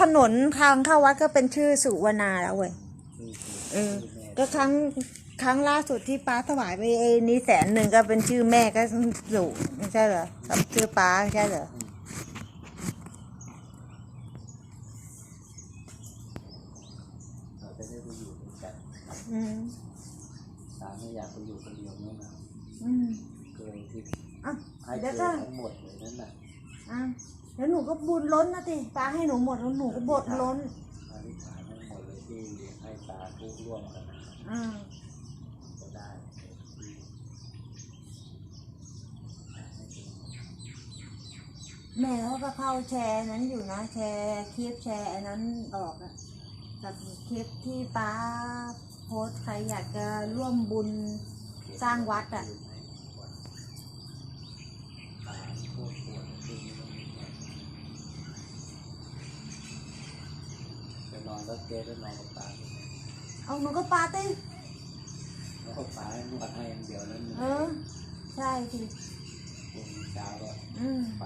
ถนนทางเข้าวัดก็เป็นชื่อสุวรรณาแล้วเว้ยคือคือเออคือแม่ก็ครั้งครั้งล่าสุดที่ป้าถวายไปเอนี้แสนหนึ่งก็เป็นชื่อแม่ก็สุไม่ใช่เหรอกับชื่อป้าไม่ใช่เหรอเราจะได้ไปอยู่ด้วยกันอืมตาไม่อยากไปอยู่คนเดียวเนี่ยนะอืมเคยที่อะให้เคเดี๋ยยวก็ทั้งหมดเลยนั่นน่ะอะ เดี๋ยวหนูก็บุญล้นนะติป้าให้หนูหมดแล้วหนูก็บดล้นอธิษฐานทั้งหมดเลยที่ให้ตาทุกร่วมกันนะอ่าจะได้ให้ถึงแม่เขาก็เข้าแชร์นั้นอยู่นะแชร์คลิปแชร์อันนั้นออกอะกับคลิปที่ป้าโพสต์ใครอยากจะร่วมบุญสร้างวัดอะตาโคตรปวดที่นี่มันไม่ไหว ไปนอนแล้วเจ๊ก็นอนกับตาอยู่เนี่ยเอาหนูก็ปาเต้แล้วก็ตาให้นวดให้อย่างเดียวนั้นเออ ใช่สิพรุ่งนี้เช้าก็อืมไป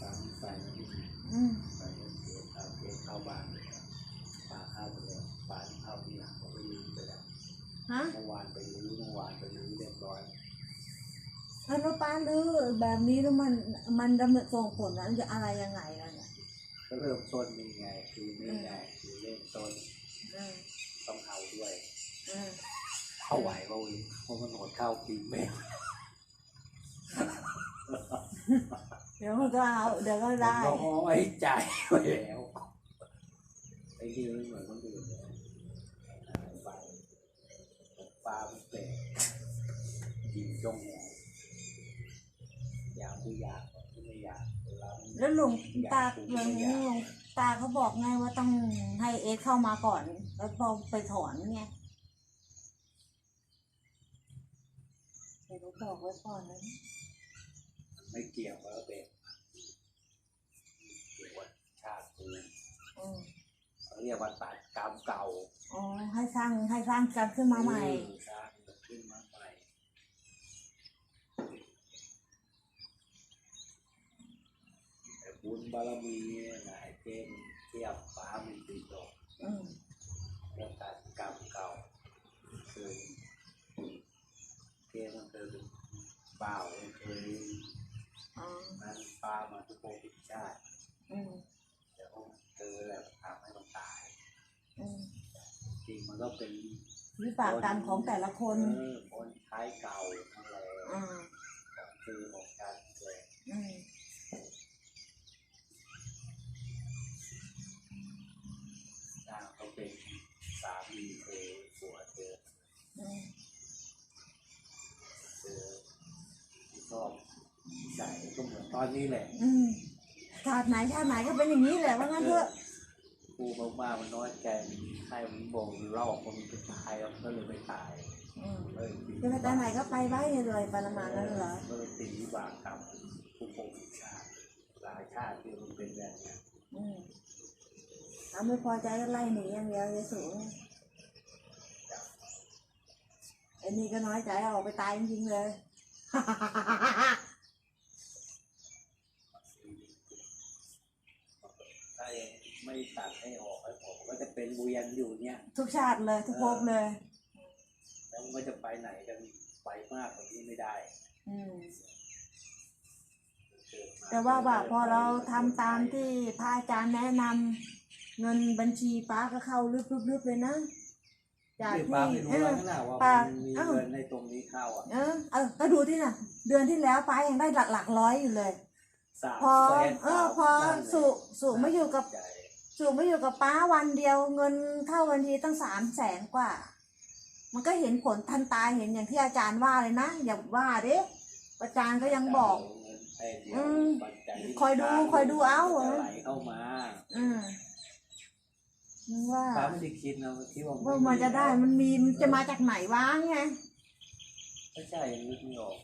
ตามไปแล้วที่อืมไปเดินเกตเอาเกตเข้าบ้านเลยครับปลาเข้าไปเลยปลาเข้าที่หลังเขาไปรื้อไปแล้วฮะ เมื่อวานไปรื้อเมื่อวานไปรื้อเรียบร้อยแล้วป้าดื้อแบบนี้แล้วมันมันดำเนินส่งผลนั้นจะอะไรยังไงล่ะเนี่ย ก็เริ่มต้นนี่ไง คือนี่ไงคือเริ่มต้นเออต้องเอาด้วยเออเข้าไหวเปล่าอีกเพราะมันหดเข้าปีแม่เดี๋ยวมันก็เอาเดี๋ยวก็ได้ผมก็ไว้ใจไว้แล้วไอ้ที่ไม่เหมือนคนอื่นเลยหายไปปลามันเตะกินจงหัวอยากผู้อยาก ที่ไม่อยากเวลามันแล้วหลวงตาหลวงหลวงตาเขาบอกไงว่าต้องให้เอสเข้ามาก่อน แล้วพอไปถอนไงเดี๋ยวเขาบอกไว้ก่อนนะไม่เกี่ยวกับเด็กเกี่ยวกับชาติกูอืมเขาเรียกว่าตัดกรรมเก่าอ๋อให้สร้างให้สร้างกันขึ้นมาใหม่เออสร้างขึ้นมาใหม่แต่ บุญบารมีเนี่ยนะไอ้เจนเทียบฟ้ามันติดดอกอืมเรื่องการกรรมเก่าคือเจนมันเคยเป็นเปล่ามันเคยอ๋อนั้นป้ามาทุกโภคชาติอืมแต่ว่าเจอแล้วทำให้มันตายอืมจริงมันก็เป็นวิบากกรรมของแต่ละคนเออคนใช้เก่าทั้งแหละอ่าของคือของการแหละ อืม นาง เขาเป็นสามีเธอผัวเธออืมเธอที่ชอบใส่ก็เหมือนตอนนี้แหละอืมชาติไหนชาติไหนก็เป็นอย่างนี้แหละว่างั้นเถอะกูมากๆมันน้อยใจให้มันบ่งรอบมันจะตายแล้วก็เลยไม่ตายอืมเออจะไปตาไหนก็ไปไว้เลยปานมานั้นเหรอก็เลยตีวิบากกรรมผู้ปกชาติหลายชาติที่มันเป็นแบบเนี้ยอืม เอาไม่พอใจก็ไล่หนีอย่างเดียวเลยสูงไอ้นี่ก็น้อยใจเอาออกไปตายจริงๆเลย ถ้ายังไม่ตัดให้ออกให้ผมก็จะเป็นเวียนอยู่เนี่ย ทุกชาติเลย ทุกภพเลย แล้วมันก็จะไปไหนกันไปมากกว่านี้ไม่ได้ อืมเกิดมแต่ว่าแบบพอเราทำตามที่พระอาจารย์แนะนำ เงินบัญชีป้าก็เข้าลึบๆๆเลยนะ จากที่ที่ป้าไม่รู้เอแล้อวนะว่าป้ามันมีเอ้า เงินในตรงนี้เข้าอะเออเออก็ดูที่น่ะ เดือนที่แล้วป้ายังได้หลักหลักร้อยอยู่เลย สามพอ แสนเออ พอนั่นเลยสุสุไม่อยู่กับใจสุไม่อยู่กับป้าวันเดียวเงินเข้าวันทีตั้งสามแสนกว่า มันก็เห็นผลทันตาเห็นอย่างที่อาจารย์ว่าเลยนะ อย่าว่าเด้อาจารย์ก็ยังบอก เงินให้เดียวอืมปัจจัที่คอยดูคอยดูเอา จะไหลเข้ามา อืม ว่าป้าไม่ได้คิดนะคิดว่าว่ามันจะได้มันมีมันจะมาจากไหนวะไงไม่ใช่ยังนึกไม่ออก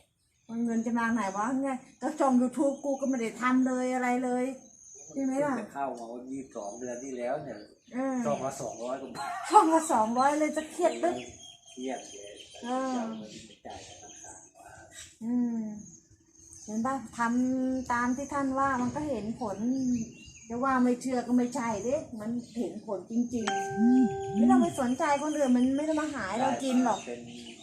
มันเงินจะมาจากไหนวะไงก็ช่องยูทูบกูก็ไม่ได้ทำเลยอะไรเลยใช่ไหมล่ะจะเข้ามาวันยี่สองเดือนที่แล้วเนี่ยเออช่องละสองร้อยกว่าบาทช่องละสองร้อยเลยจะเครียดดึกเครียดเลยเออจะเอาเงินไปจ่ายธนาคารว่าอืมเห็นป่ะทำตามที่ท่านว่ามันก็เห็นผล จะว่าไม่เชื่อก็ไม่ใช่เด้มันเห็นผลจริงๆไม่ต้องไปสนใจคนอื่นมันไม่ได้มาหายเรากินหรอก เป็น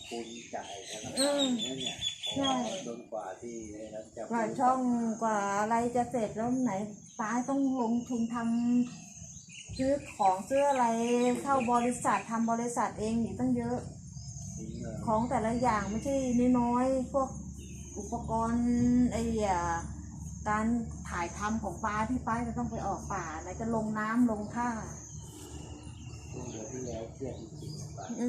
คุณจ่ายธนาอืคารมเนี่ยเนี่ยใช่จนกว่าที่ไอ้นั้นจะกว่าช่องกว่าอะไรจะเสร็จแล้วไหนป้าต้องลงทุนทำซื้อของซื้ออะไรเข้าบริษัททำบริษัทเองอีกตั้งเยอะทิ้งเงินของแต่ละอย่างไม่ใช่น้อยๆพวกอุปกรณ์ไอ้อะ การถ่ายทำของปลาที่ป้าจะต้องไปออกป่าไหนจะลงน้ำลงท่าเดือนที่แล้วเครียดจริงๆป้าอื